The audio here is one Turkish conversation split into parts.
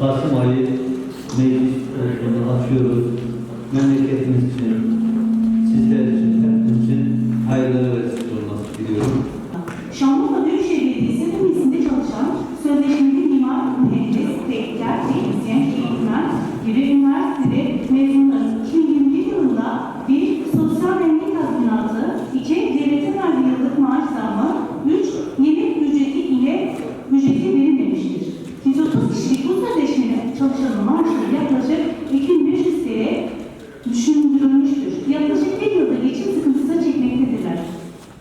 Kasım ayı meclis olduğunu açıyoruz. Memleketimiz için, sizler için, hepimiz için hayırlara vesile olması diliyorum. Şanlıurfa Büyükşehir Belediyesi bünyesinde çalışan sözleşmeli mimar, mühendis, tekniker, teknisyen, eğitmen gibi üniversitede mezunların 2021 yılında bir sosyal dengi tazminatı, iki devletin verdiği yıllık maaş zammı, üç yemek ücreti ile ücreti verilmemiştir. 130 kişilik bu sözleşmede çalışanın maaşı yaklaşık 2500 TL düşündürülmüştür. Yaklaşık bir yılda geçim sıkıntısı çekmektedirler.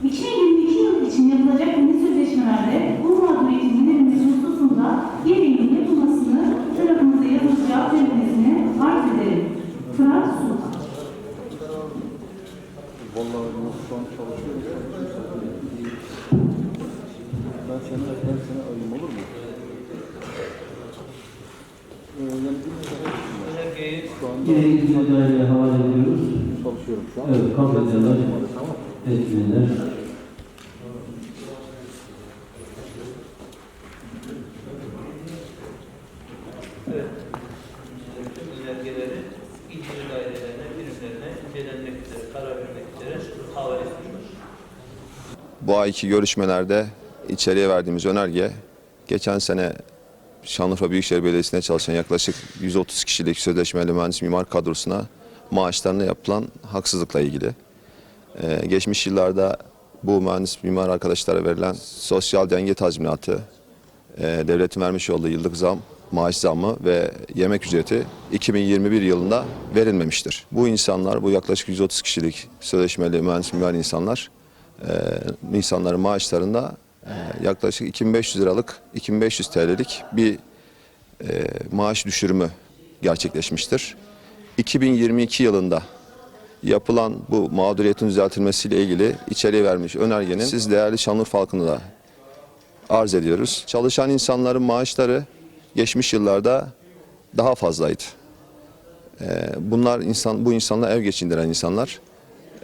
2022 yıl için yapılacak yeni sözleşmelerde bu mağduriyetin giderilmesi hususunda gereğinin yapılmasını tarafımıza cevap verilmesini arz ederim. Fırat Sultan. Vallahi yok şu. Ben seni ben seni arayayım olur mu? Ee, yani bir şu anda Yine ilgili müdahaleye havale ediyoruz. çalışıyorum şu an. Evet, kabul ediyorlar. Tamam. Önergeleri ilgili dairelerine, birimlerine incelenmek üzere, karar vermek üzere havale edilmiş. Bu ayki görüşmelerde içeriye verdiğimiz önerge geçen sene Şanlıurfa Büyükşehir Belediyesi'nde çalışan yaklaşık 130 kişilik sözleşmeli mühendis mimar kadrosuna maaşlarına yapılan haksızlıkla ilgili. Ee, geçmiş yıllarda bu mühendis mimar arkadaşlara verilen sosyal denge tazminatı, e, devletin vermiş olduğu yıllık zam, maaş zammı ve yemek ücreti 2021 yılında verilmemiştir. Bu insanlar, bu yaklaşık 130 kişilik sözleşmeli mühendis mimar insanlar, e, insanların maaşlarında yaklaşık 2500 liralık, 2500 TL'lik bir e, maaş düşürümü gerçekleşmiştir. 2022 yılında yapılan bu mağduriyetin düzeltilmesiyle ilgili içeriye vermiş önergenin siz değerli Şanlıurfa halkına da arz ediyoruz. Çalışan insanların maaşları geçmiş yıllarda daha fazlaydı. Ee, Bunlar insan, bu insanlar ev geçindiren insanlar.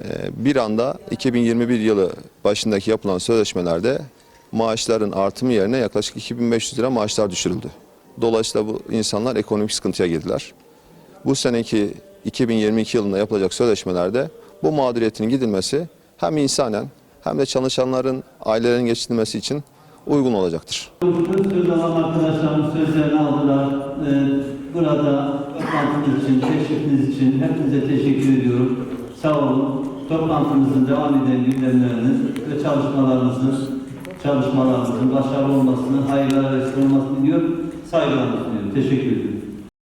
Ee, Bir anda 2021 yılı başındaki yapılan sözleşmelerde maaşların artımı yerine yaklaşık 2500 lira maaşlar düşürüldü. Dolayısıyla bu insanlar ekonomik sıkıntıya girdiler. Bu seneki 2022 yılında yapılacak sözleşmelerde bu mağduriyetin gidilmesi hem insanen hem de çalışanların ailelerinin geçinilmesi için uygun olacaktır. Söz alan arkadaşlarımız sözlerini aldılar. Ee, burada toplantımız için, teşrifiniz için hepinize teşekkür ediyorum. Sağ olun. Toplantımızın devam eden gündemleriniz ve çalışmalarınızın, çalışmalarınızın başarılı olmasını, hayırlara vesile olmasını diliyorum. Saygılarımı sunuyorum. Teşekkür ediyorum.